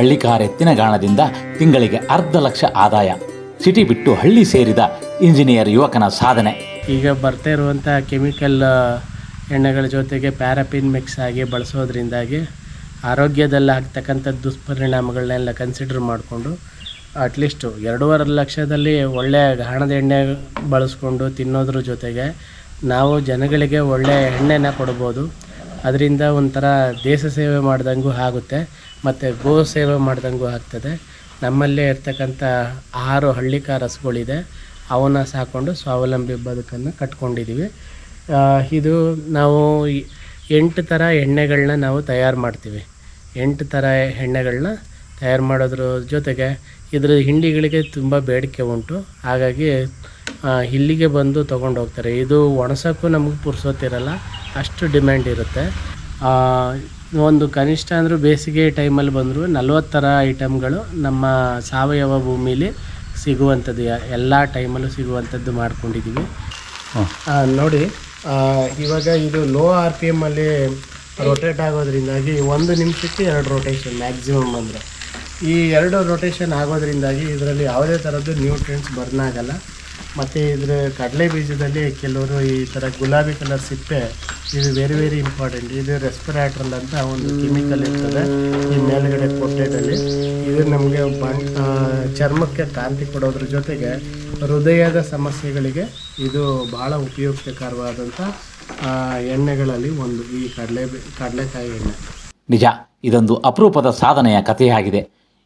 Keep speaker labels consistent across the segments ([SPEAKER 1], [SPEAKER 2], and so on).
[SPEAKER 1] ಹಳ್ಳಿಕಾರ್ ಎತ್ತಿನ ಗಾಣದಿಂದ ತಿಂಗಳಿಗೆ ಅರ್ಧ ಲಕ್ಷ ಆದಾಯ. ಸಿಟಿ ಬಿಟ್ಟು ಹಳ್ಳಿ ಸೇರಿದ ಇಂಜಿನಿಯರ್ ಯುವಕನ ಸಾಧನೆ.
[SPEAKER 2] ಈಗ ಬರ್ತಾ ಇರುವಂಥ ಕೆಮಿಕಲ್ ಎಣ್ಣೆಗಳ ಜೊತೆಗೆ ಪ್ಯಾರಾಪಿನ್ ಮಿಕ್ಸ್ ಆಗಿ ಬಳಸೋದ್ರಿಂದಾಗಿ ಆರೋಗ್ಯದಲ್ಲಿ ಆಗ್ತಕ್ಕಂಥ ದುಷ್ಪರಿಣಾಮಗಳನ್ನೆಲ್ಲ ಕನ್ಸಿಡರ್ ಮಾಡಿಕೊಂಡು ಅಟ್ಲೀಸ್ಟು ಎರಡೂವರೆ ಲಕ್ಷದಲ್ಲಿ ಒಳ್ಳೆಯ ಗಾಣದ ಎಣ್ಣೆ ಬಳಸ್ಕೊಂಡು ತಿನ್ನೋದ್ರ ಜೊತೆಗೆ ನಾವು ಜನಗಳಿಗೆ ಒಳ್ಳೆಯ ಎಣ್ಣೆನ ಕೊಡ್ಬೋದು. ಅದರಿಂದ ಒಂಥರ ದೇಶ ಸೇವೆ ಮಾಡ್ದಂಗೂ ಆಗುತ್ತೆ, ಮತ್ತು ಗೋ ಸೇವೆ ಮಾಡ್ದಂಗೂ ಆಗ್ತದೆ. ನಮ್ಮಲ್ಲೇ ಇರ್ತಕ್ಕಂಥ ಆರು ಹಳ್ಳಿಕ ರಸಗಳಿದೆ, ಅವನ್ನ ಸಾಕೊಂಡು ಸ್ವಾವಲಂಬಿ ಬದುಕನ್ನು ಕಟ್ಕೊಂಡಿದ್ದೀವಿ ಇದು ನಾವು ಎಂಟು ಥರ ಎಣ್ಣೆಗಳನ್ನ ನಾವು ತಯಾರು ಮಾಡ್ತೀವಿ. ಎಂಟು ಥರ ಎಣ್ಣೆಗಳನ್ನ ತಯಾರು ಮಾಡೋದ್ರ ಜೊತೆಗೆ ಇದರ ಹಿಂಡಿಗಳಿಗೆ ತುಂಬ ಬೇಡಿಕೆ ಉಂಟು. ಹಾಗಾಗಿ ಇಲ್ಲಿಗೆ ಬಂದು ತೊಗೊಂಡು ಹೋಗ್ತಾರೆ. ಇದು ಒಣಸೋಕ್ಕೂ ನಮಗೆ ಪುರ್ಸೋತಿರಲ್ಲ ಅಷ್ಟು ಡಿಮ್ಯಾಂಡ್ ಇರುತ್ತೆ. ಒಂದು ಕನಿಷ್ಠ ಅಂದರೂ ಬೇಸಿಗೆ ಟೈಮಲ್ಲಿ ಬಂದರೂ ನಲ್ವತ್ತು ಥರ ಐಟಮ್ಗಳು ನಮ್ಮ ಸಾವಯವ ಭೂಮಿಲಿ ಸಿಗುವಂಥದ್ದು ಎಲ್ಲ ಟೈಮಲ್ಲೂ ಸಿಗುವಂಥದ್ದು ಮಾಡ್ಕೊಂಡಿದ್ದೀವಿ ನೋಡಿ ಇವಾಗ ಇದು ಲೋ ಆರ್ ಪಿ ಎಮ್ಮಲ್ಲಿ ರೊಟೇಟ್ ಆಗೋದ್ರಿಂದಾಗಿ ಒಂದು ನಿಮಿಷಕ್ಕೆ ಎರಡು ರೊಟೇಷನ್ ಮ್ಯಾಕ್ಸಿಮಮ್ ಅಂದರೆ. ಈ ಎರಡು ರೊಟೇಷನ್ ಆಗೋದ್ರಿಂದಾಗಿ ಇದರಲ್ಲಿ ಯಾವುದೇ ಥರದ್ದು ನ್ಯೂಟ್ರಿಯೆಂಟ್ಸ್ ಬರ್ನ್ ಆಗಲ್ಲ. ಮತ್ತು ಇದ್ರ ಕಡಲೆ ಬೀಜದಲ್ಲಿ ಕೆಲವರು ಈ ಥರ ಗುಲಾಬಿ ಕಲರ್ ಸಿಪ್ಪೆ, ಇದು ವೆರಿ ವೆರಿ ಇಂಪಾರ್ಟೆಂಟ್ ಇದು ರೆಸ್ಪಿರೇಟ್ರಲ್ ಅಂತ ಒಂದು ಕೆಮಿಕಲ್ ಇರ್ತದೆ. ಈ ಮೇಲ್ಗಡೆ ಪೊಟ್ಟೆದಲ್ಲಿ ಇದು ನಮಗೆ ಚರ್ಮಕ್ಕೆ ಕಾಂತಿ ಕೊಡೋದ್ರ ಜೊತೆಗೆ ಹೃದಯದ ಸಮಸ್ಯೆಗಳಿಗೆ ಇದು ಬಹಳ ಉಪಯುಕ್ತಕರವಾದಂಥ ಎಣ್ಣೆಗಳಲ್ಲಿ ಒಂದು ಈ ಕಡಲೆ ಕಡಲೆಕಾಯಿ ಎಣ್ಣೆ.
[SPEAKER 1] ನಿಜ, ಇದೊಂದು ಅಪರೂಪದ ಸಾಧನೆಯ ಕಥೆಯಾಗಿದೆ.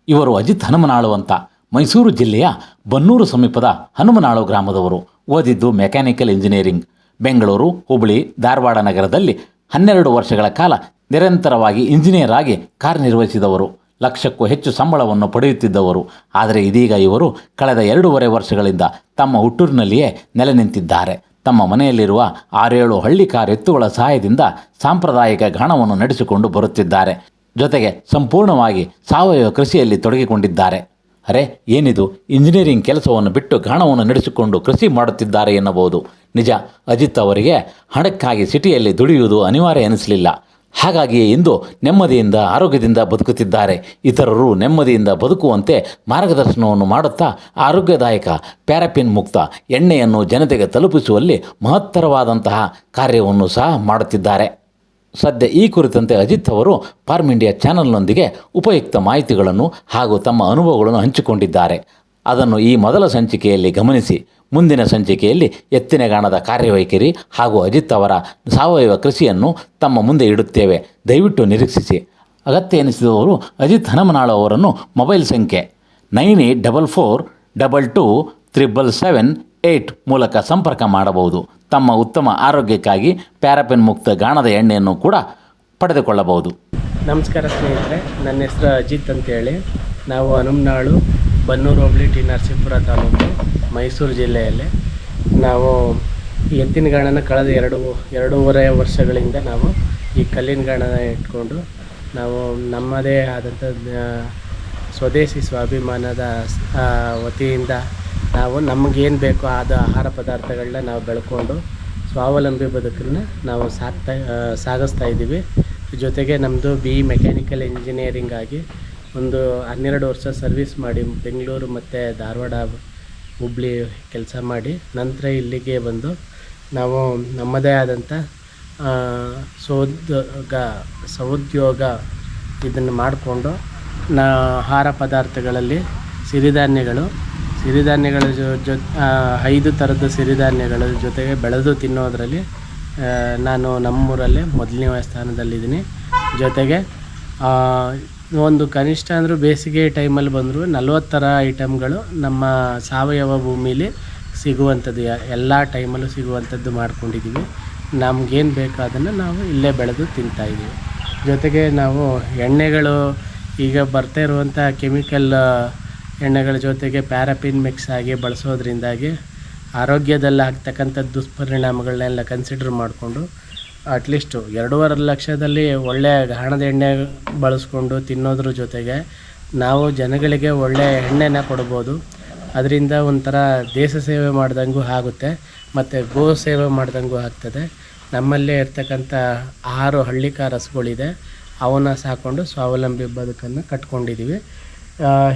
[SPEAKER 1] ಇವರು ಅಜಿತ್ ಹನುಮನಾಳು ಅಂತ. ಮೈಸೂರು ಜಿಲ್ಲೆಯ ಬನ್ನೂರು ಸಮೀಪದ ಹನುಮನಾಳು ಗ್ರಾಮದವರು. ಓದಿದ್ದು ಮೆಕ್ಯಾನಿಕಲ್ ಇಂಜಿನಿಯರಿಂಗ್. ಬೆಂಗಳೂರು ಹುಬ್ಬಳ್ಳಿ ಧಾರವಾಡ ನಗರದಲ್ಲಿ ಹನ್ನೆರಡು ವರ್ಷಗಳ ಕಾಲ ನಿರಂತರವಾಗಿ ಇಂಜಿನಿಯರ್ ಆಗಿ ಕಾರ್ಯನಿರ್ವಹಿಸಿದವರು. ಲಕ್ಷಕ್ಕೂ ಹೆಚ್ಚು ಸಂಬಳವನ್ನು ಪಡೆಯುತ್ತಿದ್ದವರು. ಆದರೆ ಇದೀಗ ಇವರು ಕಳೆದ ಎರಡೂವರೆ ವರ್ಷಗಳಿಂದ ತಮ್ಮ ಹುಟ್ಟೂರಿನಲ್ಲಿಯೇ ನೆಲೆ ನಿಂತಿದ್ದಾರೆ ತಮ್ಮ ಮನೆಯಲ್ಲಿರುವ ಆರೇಳು ಹಳ್ಳಿಕಾರ್ ಎತ್ತುಗಳ ಸಹಾಯದಿಂದ ಸಾಂಪ್ರದಾಯಿಕ ಗಾಣವನ್ನು ನಡೆಸಿಕೊಂಡು ಬರುತ್ತಿದ್ದಾರೆ. ಜೊತೆಗೆ ಸಂಪೂರ್ಣವಾಗಿ ಸಾವಯವ ಕೃಷಿಯಲ್ಲಿ ತೊಡಗಿಕೊಂಡಿದ್ದಾರೆ. ಅರೆ, ಏನಿದು? ಇಂಜಿನಿಯರಿಂಗ್ ಕೆಲಸವನ್ನು ಬಿಟ್ಟು ಗಾಣವನ್ನು ನಡೆಸಿಕೊಂಡು ಕೃಷಿ ಮಾಡುತ್ತಿದ್ದಾರೆ ಎನ್ನಬಹುದು. ನಿಜ, ಅಜಿತ್ ಅವರಿಗೆ ಹಣಕ್ಕಾಗಿ ಸಿಟಿಯಲ್ಲಿ ದುಡಿಯುವುದು ಅನಿವಾರ್ಯ ಎನಿಸಲಿಲ್ಲ. ಹಾಗಾಗಿಯೇ ಇಂದು ನೆಮ್ಮದಿಯಿಂದ ಆರೋಗ್ಯದಿಂದ ಬದುಕುತ್ತಿದ್ದಾರೆ. ಇತರರು ನೆಮ್ಮದಿಯಿಂದ ಬದುಕುವಂತೆ ಮಾರ್ಗದರ್ಶನವನ್ನು ಮಾಡುತ್ತಾ ಆರೋಗ್ಯದಾಯಕ ಪ್ಯಾರಾಪಿನ್ ಮುಕ್ತ ಎಣ್ಣೆಯನ್ನು ಜನತೆಗೆ ತಲುಪಿಸುವಲ್ಲಿ ಮಹತ್ತರವಾದಂತಹ ಕಾರ್ಯವನ್ನು ಸಹ ಮಾಡುತ್ತಿದ್ದಾರೆ. ಸದ್ಯ ಈ ಕುರಿತಂತೆ ಅಜಿತ್ ಅವರು ಫಾರ್ಮ್ ಇಂಡಿಯಾ ಚಾನಲ್ನೊಂದಿಗೆ ಉಪಯುಕ್ತ ಮಾಹಿತಿಗಳನ್ನು ಹಾಗೂ ತಮ್ಮ ಅನುಭವಗಳನ್ನು ಹಂಚಿಕೊಂಡಿದ್ದಾರೆ. ಅದನ್ನು ಈ ಮೊದಲ ಸಂಚಿಕೆಯಲ್ಲಿ ಗಮನಿಸಿ, ಮುಂದಿನ ಸಂಚಿಕೆಯಲ್ಲಿ ಎತ್ತಿನಗಾಣದ ಕಾರ್ಯವೈಖರಿ ಹಾಗೂ ಅಜಿತ್ ಅವರ ಸಾವಯವ ಕೃಷಿಯನ್ನು ತಮ್ಮ ಮುಂದೆ ಇಡುತ್ತೇವೆ. ದಯವಿಟ್ಟು ನಿರೀಕ್ಷಿಸಿ. ಅಗತ್ಯ ಎನಿಸಿದವರು ಅಜಿತ್ ಹನುಮನಾಳ ಅವರನ್ನು ಮೊಬೈಲ್ ಸಂಖ್ಯೆ nine eight double four double two triple seven eight ಮೂಲಕ ಸಂಪರ್ಕ ಮಾಡಬಹುದು. ತಮ್ಮ ಉತ್ತಮ ಆರೋಗ್ಯಕ್ಕಾಗಿ ಪ್ಯಾರಾಪಿನ್ ಮುಕ್ತ ಗಾಣದ ಎಣ್ಣೆಯನ್ನು ಕೂಡ ಪಡೆದುಕೊಳ್ಳಬಹುದು.
[SPEAKER 2] ನಮಸ್ಕಾರ ಸ್ನೇಹಿತರೆ, ನನ್ನ ಹೆಸರು ಅಜಿತ್ ಅಂತೇಳಿ. ನಾವು ಹನುಮನಾಳು ಬನ್ನೂರು ಹೋಬಳಿ ಟಿ ನರಸೀಪುರ ತಾಲೂಕು, ಮೈಸೂರು ಜಿಲ್ಲೆಯಲ್ಲಿ. ನಾವು ಎತ್ತಿನ ಗಾಣನ ಕಳೆದ ಎರಡು, ಎರಡೂವರೆ ವರ್ಷಗಳಿಂದ ನಾವು ಈ ಕಲ್ಲಿನ ಗಾಣನ ಇಟ್ಕೊಂಡು, ನಾವು ನಮ್ಮದೇ ಆದಂಥ ಸ್ವದೇಶಿ ಸ್ವಾಭಿಮಾನದ ವತಿಯಿಂದ ನಾವು ನಮಗೇನು ಬೇಕೋ ಆದ ಆಹಾರ ಪದಾರ್ಥಗಳನ್ನ ನಾವು ಬೆಳ್ಕೊಂಡು ಸ್ವಾವಲಂಬಿ ಬದುಕನ್ನ ನಾವು ಸಾಕ್ತಾ ಸಾಗಿಸ್ತಾ ಇದ್ದೀವಿ. ಜೊತೆಗೆ ನಮ್ಮದು ಬಿ ಮೆಕ್ಯಾನಿಕಲ್ ಇಂಜಿನಿಯರಿಂಗ್ ಆಗಿ ಒಂದು ಹನ್ನೆರಡು ವರ್ಷ ಸರ್ವಿಸ್ ಮಾಡಿ ಬೆಂಗಳೂರು ಮತ್ತು ಧಾರವಾಡ, ಹುಬ್ಳಿ ಕೆಲಸ ಮಾಡಿ ನಂತರ ಇಲ್ಲಿಗೆ ಬಂದು ನಾವು ನಮ್ಮದೇ ಆದಂಥ ಸೋದ್ಯೋಗ, ಸೌದ್ಯೋಗ ಇದನ್ನು ಮಾಡಿಕೊಂಡು ನಾ, ಆಹಾರ ಪದಾರ್ಥಗಳಲ್ಲಿ ಸಿರಿಧಾನ್ಯಗಳು ಸಿರಿಧಾನ್ಯಗಳ ಜೊ ಐದು ಥರದ ಸಿರಿಧಾನ್ಯಗಳ ಜೊತೆಗೆ ಬೆಳೆದು ತಿನ್ನೋದರಲ್ಲಿ ನಾನು ನಮ್ಮೂರಲ್ಲೇ ಮೊದಲನೇ ಸ್ಥಾನದಲ್ಲಿದ್ದೀನಿ. ಜೊತೆಗೆ ಒಂದು ಕನಿಷ್ಠ ಅಂದರೂ ಬೇಸಿಗೆ ಟೈಮಲ್ಲಿ ಬಂದರೂ ನಲ್ವತ್ತು ಥರ ಐಟಮ್ಗಳು ನಮ್ಮ ಸಾವಯವ ಭೂಮಿಲಿ ಸಿಗುವಂಥದ್ದು ಎಲ್ಲ ಟೈಮಲ್ಲೂ ಸಿಗುವಂಥದ್ದು ಮಾಡ್ಕೊಂಡಿದ್ದೀವಿ. ನಮಗೇನು ಬೇಕೋ ಅದನ್ನು ನಾವು ಇಲ್ಲೇ ಬೆಳೆದು ತಿಂತಾಯಿದ್ದೀವಿ ಜೊತೆಗೆ ನಾವು ಎಣ್ಣೆಗಳು ಈಗ ಬರ್ತಾ ಇರುವಂಥ ಕೆಮಿಕಲ್ ಎಣ್ಣೆಗಳ ಜೊತೆಗೆ ಪ್ಯಾರಾಪಿನ್ ಮಿಕ್ಸ್ ಆಗಿ ಬಳಸೋದ್ರಿಂದಾಗಿ ಆರೋಗ್ಯದಲ್ಲಿ ಆಗ್ತಕ್ಕಂಥ ದುಷ್ಪರಿಣಾಮಗಳನ್ನೆಲ್ಲ ಕನ್ಸಿಡರ್ ಮಾಡಿಕೊಂಡು ಅಟ್ಲೀಸ್ಟು ಎರಡೂವರೆ ಲಕ್ಷದಲ್ಲಿ ಒಳ್ಳೆಯ ಗಾಣದ ಎಣ್ಣೆ ಬಳಸ್ಕೊಂಡು ತಿನ್ನೋದ್ರ ಜೊತೆಗೆ ನಾವು ಜನಗಳಿಗೆ ಒಳ್ಳೆಯ ಎಣ್ಣೆನ ಕೊಡ್ಬೋದು. ಅದರಿಂದ ಒಂಥರ ದೇಶ ಸೇವೆ ಮಾಡ್ದಂಗೂ ಆಗುತ್ತೆ, ಮತ್ತು ಗೋ ಸೇವೆ ಮಾಡ್ದಂಗೂ ಆಗ್ತದೆ. ನಮ್ಮಲ್ಲೇ ಇರ್ತಕ್ಕಂಥ ಆರು ಹಳ್ಳಿಕಾರಸುಗಳಿದೆ, ಅವನ್ನ ಸಾಕೊಂಡು ಸ್ವಾವಲಂಬಿ ಬದುಕನ್ನು ಕಟ್ಕೊಂಡಿದ್ದೀವಿ.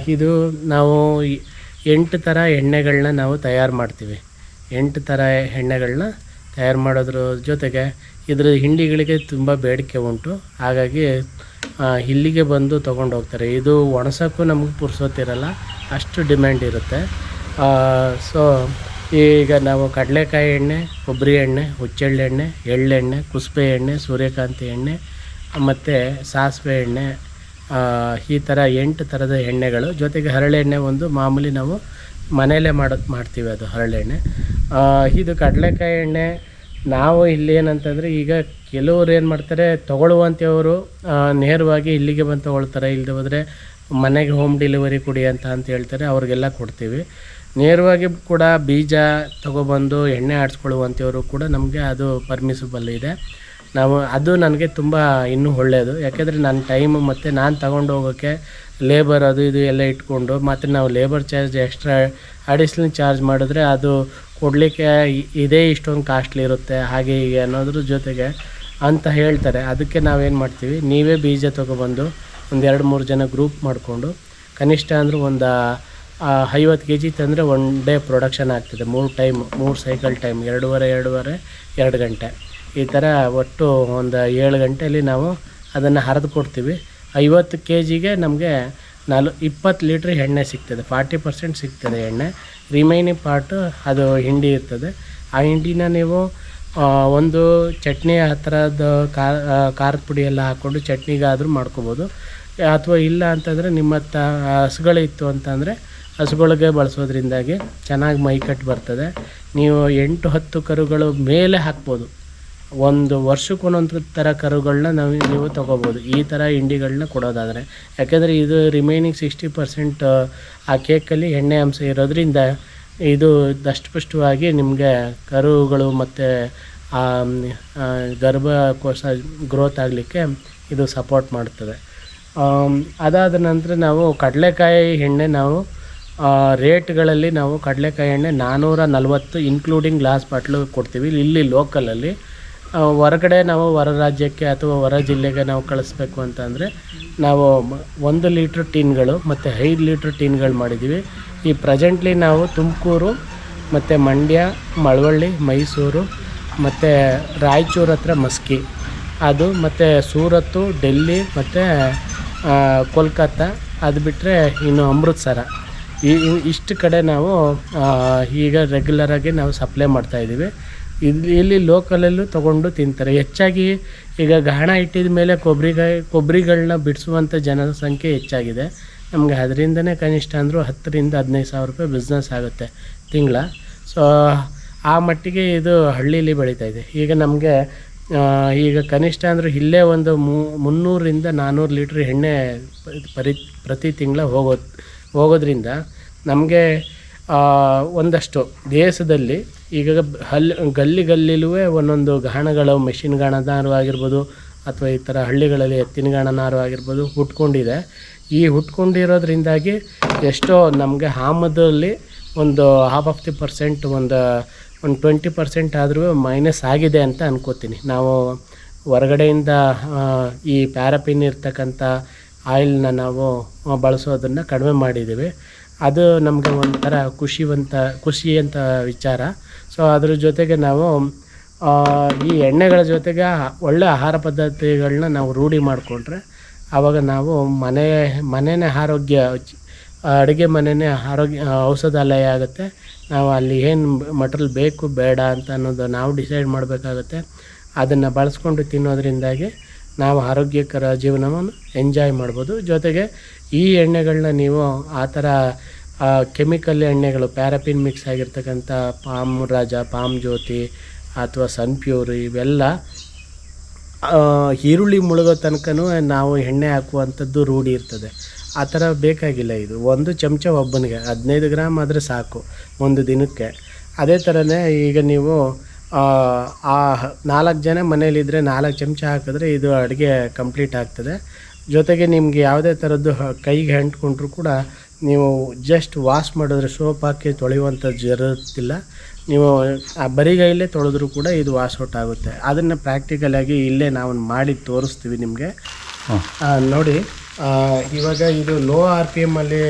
[SPEAKER 2] ಇದು ನಾವು ಎಂಟು ಥರ ಎಣ್ಣೆಗಳನ್ನ ನಾವು ತಯಾರು ಮಾಡ್ತೀವಿ. ಎಂಟು ಥರ ಎಣ್ಣೆಗಳನ್ನ ತಯಾರು ಮಾಡೋದ್ರ ಜೊತೆಗೆ ಇದ್ರ ಹಿಂಡಿಗಳಿಗೆ ತುಂಬ ಬೇಡಿಕೆ ಉಂಟು. ಹಾಗಾಗಿ ಇಲ್ಲಿಗೆ ಬಂದು ತೊಗೊಂಡು ಹೋಗ್ತಾರೆ. ಇದು ಒಣಸೋಕ್ಕೂ ನಮಗೆ ಪುರ್ಸೋತಿರಲ್ಲ ಅಷ್ಟು ಡಿಮ್ಯಾಂಡ್ ಇರುತ್ತೆ. ಸೊ, ಈಗ ನಾವು ಕಡಲೆಕಾಯಿ ಎಣ್ಣೆ, ಕೊಬ್ಬರಿ ಎಣ್ಣೆ, ಹುಚ್ಚೆಳ್ಳೆಣ್ಣೆ, ಎಳ್ಳೆಣ್ಣೆ, ಕುಸುಬೆ ಎಣ್ಣೆ, ಸೂರ್ಯಕಾಂತಿ ಎಣ್ಣೆ, ಮತ್ತು ಸಾಸಿವೆ ಎಣ್ಣೆ ಈ ಥರ ಎಂಟು ಥರದ ಎಣ್ಣೆಗಳು. ಜೊತೆಗೆ ಹರಳೆಣ್ಣೆ ಒಂದು ಮಾಮೂಲಿ ನಾವು ಮನೆಯಲ್ಲೇ ಮಾಡೋದು ಮಾಡ್ತೀವಿ ಅದು ಹರಳೆಣ್ಣೆ ಇದು ಕಡಲೆಕಾಯಿ ಎಣ್ಣೆ. ನಾವು ಇಲ್ಲಿ ಏನಂತಂದರೆ ಈಗ ಕೆಲವರು ಏನು ಮಾಡ್ತಾರೆ ತೊಗೊಳ್ಳುವಂಥವರು ನೇರವಾಗಿ ಇಲ್ಲಿಗೆ ಬಂದು ತೊಗೊಳ್ತಾರೆ. ಇಲ್ಲದೆ ಹೋದರೆ ಮನೆಗೆ ಹೋಮ್ ಡೆಲಿವರಿ ಕೊಡಿ ಅಂತ ಅಂತ ಹೇಳ್ತಾರೆ. ಅವ್ರಿಗೆಲ್ಲ ಕೊಡ್ತೀವಿ. ನೇರವಾಗಿ ಕೂಡ ಬೀಜ ತೊಗೊಬಂದು ಎಣ್ಣೆ ಆಡಿಸ್ಕೊಳ್ಳುವಂಥವ್ರು ಕೂಡ ನಮಗೆ ಅದು ಪರ್ಮಿಸಬಲ್ ಇದೆ. ನಾವು, ಅದು ನನಗೆ ತುಂಬ ಇನ್ನೂ ಒಳ್ಳೆಯದು. ಯಾಕೆಂದರೆ ನನ್ನ ಟೈಮು ಮತ್ತು ನಾನು ತಗೊಂಡು ಹೋಗೋಕ್ಕೆ ಲೇಬರ್ ಅದು ಇದು ಎಲ್ಲ ಇಟ್ಕೊಂಡು ಮತ್ತು ನಾವು labour charge extra additional charge ಮಾಡಿದ್ರೆ ಅದು ಕೊಡಲಿಕ್ಕೆ ಇದೇ ಇಷ್ಟೊಂದು ಕಾಸ್ಟ್ಲಿ ಇರುತ್ತೆ. ಹಾಗೆ ಹೀಗೆ ಅನ್ನೋದ್ರ ಜೊತೆಗೆ ಅಂತ ಹೇಳ್ತಾರೆ. ಅದಕ್ಕೆ ನಾವೇನು ಮಾಡ್ತೀವಿ? ನೀವೇ ಬೀಜ ತೊಗೊಬಂದು ಒಂದು ಎರಡು ಮೂರು ಜನ ಗ್ರೂಪ್ ಮಾಡಿಕೊಂಡು ಕನಿಷ್ಠ ಅಂದ್ರೆ ಒಂದು ಐವತ್ತು ಕೆ ಜಿ ತಂದರೆ ಒನ್ ಡೇ ಪ್ರೊಡಕ್ಷನ್ ಆಗ್ತದೆ. ಮೂರು ಟೈಮ್ ಮೂರು ಸೈಕಲ್ ಟೈಮ್ ಎರಡೂವರೆ ಎರಡೂವರೆ, ಎರಡು ಗಂಟೆ. ಈ ಥರ ಒಟ್ಟು ಒಂದು ಏಳು ಗಂಟೆಯಲ್ಲಿ ನಾವು ಅದನ್ನು ಹರಿದು ಕೊಡ್ತೀವಿ. ಐವತ್ತು ಕೆ ಜಿಗೆ ನಮಗೆ ನಾಲ್ಕು, ಇಪ್ಪತ್ತು ಲೀಟ್ರ್ ಎಣ್ಣೆ ಸಿಗ್ತದೆ. ಫಾರ್ಟಿ ಪರ್ಸೆಂಟ್ ಸಿಗ್ತದೆ ಎಣ್ಣೆ. ರಿಮೈನಿಂಗ್ ಪಾರ್ಟು ಅದು ಹಿಂಡಿ ಇರ್ತದೆ. ಆ ಹಿಂಡಿನ ನೀವು ಒಂದು ಚಟ್ನಿ ಆ ಥರದ ಖಾರ ಖಾರದ ಪುಡಿ ಎಲ್ಲ ಹಾಕ್ಕೊಂಡು ಚಟ್ನಿಗಾದರೂ ಮಾಡ್ಕೋಬೋದು. ಅಥವಾ ಇಲ್ಲ ಅಂತಂದರೆ ನಿಮ್ಮ ತ ಹಸುಗಳಿತ್ತು ಅಂತಂದರೆ ಹಸುಗಳಿಗೆ ಬಳಸೋದ್ರಿಂದಾಗಿ ಚೆನ್ನಾಗಿ ಮೈಕಟ್ಟು ಬರ್ತದೆ. ನೀವು ಎಂಟು, ಹತ್ತು ಕರುಗಳು ಮೇಲೆ ಹಾಕ್ಬೋದು. ಒಂದು ವರ್ಷಕ್ಕೊಂದೊಂದು ಥರ ಕರುಗಳನ್ನ ನಾವು ನೀವು ತೊಗೋಬೋದು. ಈ ಥರ ಹಿಂಡಿಗಳನ್ನ ಕೊಡೋದಾದರೆ. ಯಾಕೆಂದರೆ ಇದು ರಿಮೈನಿಂಗ್ ಸಿಕ್ಸ್ಟಿ ಪರ್ಸೆಂಟ್ ಆ ಕೇಕಲ್ಲಿ ಎಣ್ಣೆ ಅಂಶ ಇರೋದ್ರಿಂದ ಇದು ದಷ್ಟಪುಷ್ಟವಾಗಿ ನಿಮಗೆ ಕರುಗಳು ಮತ್ತು ಗರ್ಭಕೋಶ ಗ್ರೋತ್ ಆಗಲಿಕ್ಕೆ ಇದು ಸಪೋರ್ಟ್ ಮಾಡ್ತದೆ. ಅದಾದ ನಂತರ ನಾವು ಕಡಲೆಕಾಯಿ ಎಣ್ಣೆ ನಾವು ರೇಟ್ಗಳಲ್ಲಿ ನಾವು ಕಡಲೆಕಾಯಿ ಎಣ್ಣೆ ನಾನ್ನೂರ ನಲ್ವತ್ತು ಇನ್ಕ್ಲೂಡಿಂಗ್ ಗ್ಲಾಸ್ ಬಾಟ್ಲು ಕೊಡ್ತೀವಿ. ಇಲ್ಲಿ ಲೋಕಲಲ್ಲಿ ಹೊರಗಡೆ ನಾವು ಹೊರ ರಾಜ್ಯಕ್ಕೆ ಅಥವಾ ಹೊರ ಜಿಲ್ಲೆಗೆ ನಾವು ಕಳಿಸ್ಬೇಕು ಅಂತಂದರೆ ನಾವು ಒಂದು ಲೀಟ್ರ್ ಟೀನ್ಗಳು ಮತ್ತು ಐದು ಲೀಟ್ರ್ ಟೀನ್ಗಳು ಮಾಡಿದ್ದೀವಿ. ಈ ಪ್ರೆಸೆಂಟ್ಲಿ ನಾವು ತುಮಕೂರು ಮತ್ತು ಮಂಡ್ಯ, ಮಳವಳ್ಳಿ, ಮೈಸೂರು ಮತ್ತು ರಾಯಚೂರು ಹತ್ರ ಮಸ್ಕಿ. ಅದು ಮತ್ತು ಸೂರತ್ತು, ಡೆಲ್ಲಿ ಮತ್ತು ಕೋಲ್ಕತ್ತಾ. ಅದು ಬಿಟ್ಟರೆ ಇನ್ನು ಅಮೃತ್ಸರ. ಈ ಇಷ್ಟು ಕಡೆ ನಾವು ಈಗ ರೆಗ್ಯುಲರಾಗಿ ನಾವು ಸಪ್ಲೈ ಮಾಡ್ತಾಯಿದ್ದೀವಿ ಇಲ್ಲಿ ಇಲ್ಲಿ ಲೋಕಲಲ್ಲೂ ತೊಗೊಂಡು ತಿಂತಾರೆ. ಹೆಚ್ಚಾಗಿ ಈಗ ಗಾಣ ಇಟ್ಟಿದ ಮೇಲೆ ಕೊಬ್ಬರಿಕಾಯಿ ಕೊಬ್ಬರಿಗಳನ್ನ ಬಿಡಿಸುವಂಥ ಜನರ ಸಂಖ್ಯೆ ಹೆಚ್ಚಾಗಿದೆ. ನಮಗೆ ಅದರಿಂದನೇ ಕನಿಷ್ಠ ಅಂದರೂ ಹತ್ತರಿಂದ ಹದಿನೈದು ಸಾವಿರ ರೂಪಾಯಿ ಬಿಸ್ನೆಸ್ ಆಗುತ್ತೆ ತಿಂಗಳ. ಸೊ ಆ ಮಟ್ಟಿಗೆ ಇದು ಹಳ್ಳೀಲಿ ಬೆಳೀತಾ ಇದೆ. ಈಗ ನಮಗೆ ಈಗ ಕನಿಷ್ಠ ಅಂದರೆ ಇಲ್ಲೇ ಒಂದು ಮು, ಮುನ್ನೂರಿಂದ ನಾನ್ನೂರು ಲೀಟ್ರ್ ಎಣ್ಣೆ ಪರಿ, ಪ್ರತಿ ತಿಂಗಳ ಹೋಗೋದು, ಹೋಗೋದ್ರಿಂದ ನಮಗೆ ಒಂದಷ್ಟು ದೇಶದಲ್ಲಿ ಈಗ ಹಲ್ಲಿ ಗಲ್ಲಿ ಗಲ್ಲಿಲೂ ಒಂದೊಂದು ಗಾಣಗಳು ಮೆಷಿನ್ ಗಾಣನಾರು ಆಗಿರ್ಬೋದು ಅಥವಾ ಈ ಥರ ಹಳ್ಳಿಗಳಲ್ಲಿ ಎತ್ತಿನ ಗಾಣನಾರು ಆಗಿರ್ಬೋದು ಹುಟ್ಕೊಂಡಿದೆ. ಈ ಹುಟ್ಕೊಂಡಿರೋದ್ರಿಂದಾಗಿ ಎಷ್ಟೋ ನಮಗೆ ಆಮದಲ್ಲಿ ಒಂದು ಹಾಫ್ ಆಫ್ ದಿ ಪರ್ಸೆಂಟ್ ಒಂದು ಒಂದು ಟ್ವೆಂಟಿ ಪರ್ಸೆಂಟ್ ಆದರೂ ಮೈನಸ್ ಆಗಿದೆ ಅಂತ ಅನ್ಕೋತೀನಿ. ನಾವು ಹೊರಗಡೆಯಿಂದ ಈ ಪ್ಯಾರಪಿನ್ ಇರ್ತಕ್ಕಂಥ ಆಯಿಲ್ನ ನಾವು ಬಳಸೋದನ್ನು ಕಡಿಮೆ ಮಾಡಿದ್ದೀವಿ. ಅದು ನಮಗೆ ಒಂಥರ ಖುಷಿವಂತ ಖುಷಿ ಅಂತ ವಿಚಾರ. ಸೊ ಅದ್ರ ಜೊತೆಗೆ ನಾವು ಈ ಎಣ್ಣೆಗಳ ಜೊತೆಗೆ ಒಳ್ಳೆ ಆಹಾರ ಪದ್ಧತಿಗಳನ್ನ ನಾವು ರೂಢಿ ಮಾಡಿಕೊಂಡ್ರೆ ಆವಾಗ ನಾವು ಮನೆ ಮನೆಯೇ ಆರೋಗ್ಯ, ಅಡುಗೆ ಮನೆಯೇ ಆರೋಗ್ಯ, ಔಷಧಾಲಯ ಆಗುತ್ತೆ. ನಾವು ಅಲ್ಲಿ ಏನು ಮಟ್ರಲ್ ಬೇಕು, ಬೇಡ ಅಂತ ಅನ್ನೋದು ನಾವು ಡಿಸೈಡ್ ಮಾಡಬೇಕಾಗುತ್ತೆ. ಅದನ್ನು ಬಳಸ್ಕೊಂಡು ತಿನ್ನೋದ್ರಿಂದಾಗಿ ನಾವು ಆರೋಗ್ಯಕರ ಜೀವನವನ್ನು ಎಂಜಾಯ್ ಮಾಡ್ಬೋದು. ಜೊತೆಗೆ ಈ ಎಣ್ಣೆಗಳನ್ನ ನೀವು ಆ ಥರ ಕೆಮಿಕಲ್ ಎಣ್ಣೆಗಳು ಪ್ಯಾರಪಿನ್ ಮಿಕ್ಸ್ ಆಗಿರ್ತಕ್ಕಂಥ ಪಾಮ್ ರಾಜ, ಪಾಮ್ ಜ್ಯೋತಿ ಅಥವಾ ಸನ್ಪ್ಯೂರ್ ಇವೆಲ್ಲ ಈರುಳ್ಳಿ ಮುಳುಗೋ ತನಕನೂ ನಾವು ಎಣ್ಣೆ ಹಾಕುವಂಥದ್ದು ರೂಢಿ ಇರ್ತದೆ. ಆ ಥರ ಬೇಕಾಗಿಲ್ಲ ಇದು. ಒಂದು ಚಮಚ ಒಬ್ಬನಿಗೆ, ಹದಿನೈದು ಗ್ರಾಮ್ ಆದರೆ ಸಾಕು, ಒಂದು ದಿನಕ್ಕೆ. ಅದೇ ಥರನೇ ಈಗ ನೀವು ಆ, ನಾಲ್ಕು ಜನ ಮನೇಲಿದ್ದರೆ ನಾಲ್ಕು ಚಮಚ ಹಾಕಿದ್ರೆ ಇದು ಅಡುಗೆ ಕಂಪ್ಲೀಟ್ ಆಗ್ತದೆ. ಜೊತೆಗೆ ನಿಮಗೆ ಯಾವುದೇ ಥರದ್ದು ಕೈಗೆ ಅಂಟ್ಕೊಂಡ್ರೂ ಕೂಡ ನೀವು ಜಸ್ಟ್ ವಾಶ್ ಮಾಡಿದ್ರೆ ಸೋಪ್ ಹಾಕಿ ತೊಳೆಯುವಂಥದ್ದು ಜರುತ್ತಿಲ್ಲ ನೀವು ಆ ಬರಿಗೈಲೇ ತೊಳೆದ್ರೂ ಕೂಡ ಇದು ವಾಶ್ ಔಟ್ ಆಗುತ್ತೆ. ಅದನ್ನು ಪ್ರಾಕ್ಟಿಕಲಾಗಿ ಇಲ್ಲೇ ನಾವು ಮಾಡಿ ತೋರಿಸ್ತೀವಿ ನಿಮಗೆ. ನೋಡಿ ಇವಾಗ ಇದು ಲೋ ಆರ್ ಪಿ ಎಮ್ಮಲ್ಲಿ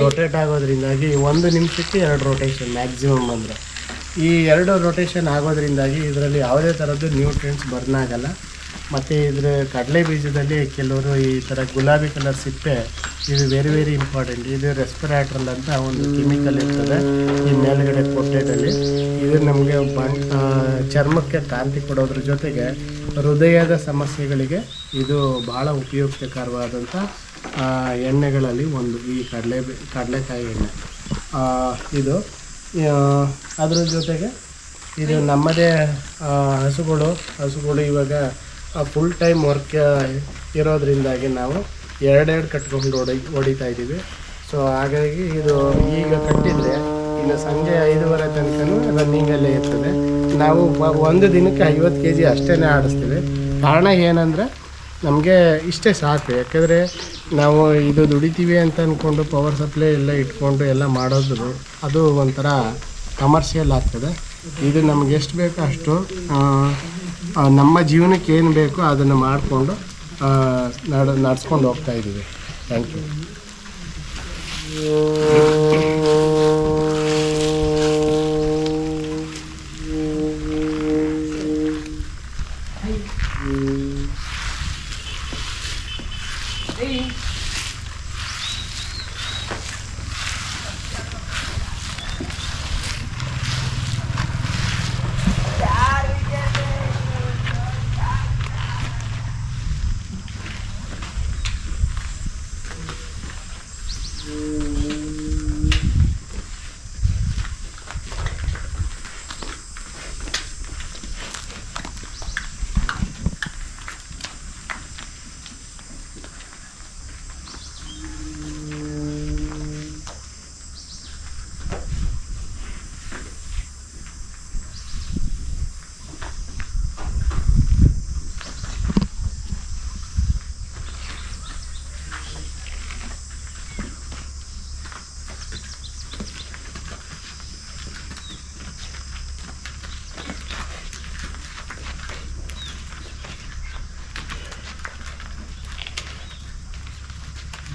[SPEAKER 2] ರೊಟೇಟ್ ಆಗೋದ್ರಿಂದಾಗಿ ಒಂದು ನಿಮಿಷಕ್ಕೆ ಎರಡು ರೊಟೇಷನ್ ಮ್ಯಾಕ್ಸಿಮಮ್ ಅಂದರೆ. ಈ ಎರಡು ರೊಟೇಷನ್ ಆಗೋದ್ರಿಂದಾಗಿ ಇದರಲ್ಲಿ ಯಾವುದೇ ಥರದ್ದು ನ್ಯೂಟ್ರಿಯೆಂಟ್ಸ್ ಬರ್ನ್ ಆಗಲ್ಲ. ಮತ್ತು ಇದ್ರ ಕಡಲೆ ಬೀಜದಲ್ಲಿ ಕೆಲವರು ಈ ಥರ ಗುಲಾಬಿ ಕಲರ್ ಸಿಪ್ಪೆ, ಇದು ವೆರಿ ವೆರಿ ಇಂಪಾರ್ಟೆಂಟ್ ಇದು ರೆಸ್ಪಿರೇಟ್ರಲ್ ಅಂತ ಒಂದು ಕೆಮಿಕಲ್ ಇರ್ತದೆ. ಈ ಮೇಲ್ಗಡೆ ಕೊಟ್ಟೆದಲ್ಲಿ. ಇದು ನಮಗೆ ಚರ್ಮಕ್ಕೆ ಕಾಂತಿ ಕೊಡೋದ್ರ ಜೊತೆಗೆ ಹೃದಯದ ಸಮಸ್ಯೆಗಳಿಗೆ ಇದು ಭಾಳ ಉಪಯುಕ್ತಕರವಾದಂಥ ಎಣ್ಣೆಗಳಲ್ಲಿ ಒಂದು ಈ ಕಡಲೆ ಕಡಲೆಕಾಯಿ ಎಣ್ಣೆ. ಇದು ಅದ್ರ ಜೊತೆಗೆ ಇದು ನಮ್ಮದೇ ಹಸುಗಳು ಹಸುಗಳು ಇವಾಗ ಫುಲ್ ಟೈಮ್ ವರ್ಕ್ ಇರೋದ್ರಿಂದಾಗಿ ನಾವು ಎರಡೆರಡು ಕಟ್ಕೊಂಡು ಹೊಡಿ ಹೊಡಿತಾ ಇದ್ದೀವಿ. ಸೊ ಹಾಗಾಗಿ ಇದು ಈಗ ಕಟ್ಟಿದ್ರೆ ಇನ್ನು ಸಂಜೆ ಐದೂವರೆ ತನಕನೂ ರನ್ನಿಂಗಲ್ಲೇ ಇರ್ತದೆ. ನಾವು ಒಂದು ದಿನಕ್ಕೆ ಐವತ್ತು ಕೆ ಜಿ ಅಷ್ಟೇ ಆಡಿಸ್ತೀವಿ. ಕಾರಣ ಏನಂದರೆ ನಮಗೆ ಇಷ್ಟೇ ಸಾಕು. ಯಾಕೆಂದರೆ ನಾವು ಇದು ದುಡಿತೀವಿ ಅಂತ ಅಂದ್ಕೊಂಡು ಪವರ್ ಸಪ್ಲೈ ಎಲ್ಲ ಇಟ್ಕೊಂಡು ಎಲ್ಲ ಮಾಡೋದು ಅದು ಒಂಥರ ಕಮರ್ಷಿಯಲ್ ಆಗ್ತದೆ. ಇದು ನಮ್ಗೆ ಎಷ್ಟು ಬೇಕೋ ಅಷ್ಟು ನಮ್ಮ ಜೀವನಕ್ಕೆ ಏನು ಬೇಕೋ ಅದನ್ನು ಮಾಡಿಕೊಂಡು ನಡ್, ನಡ್ಸ್ಕೊಂಡು ಹೋಗ್ತಾ ಇದ್ದೀವಿ ಥ್ಯಾಂಕ್ ಯು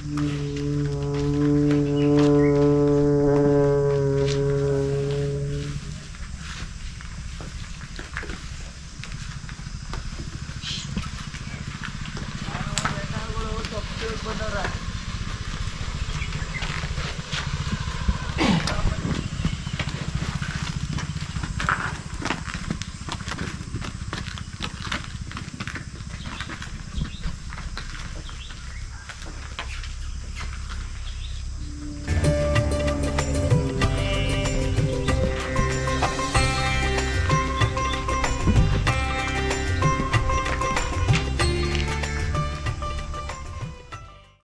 [SPEAKER 2] Mm-hmm.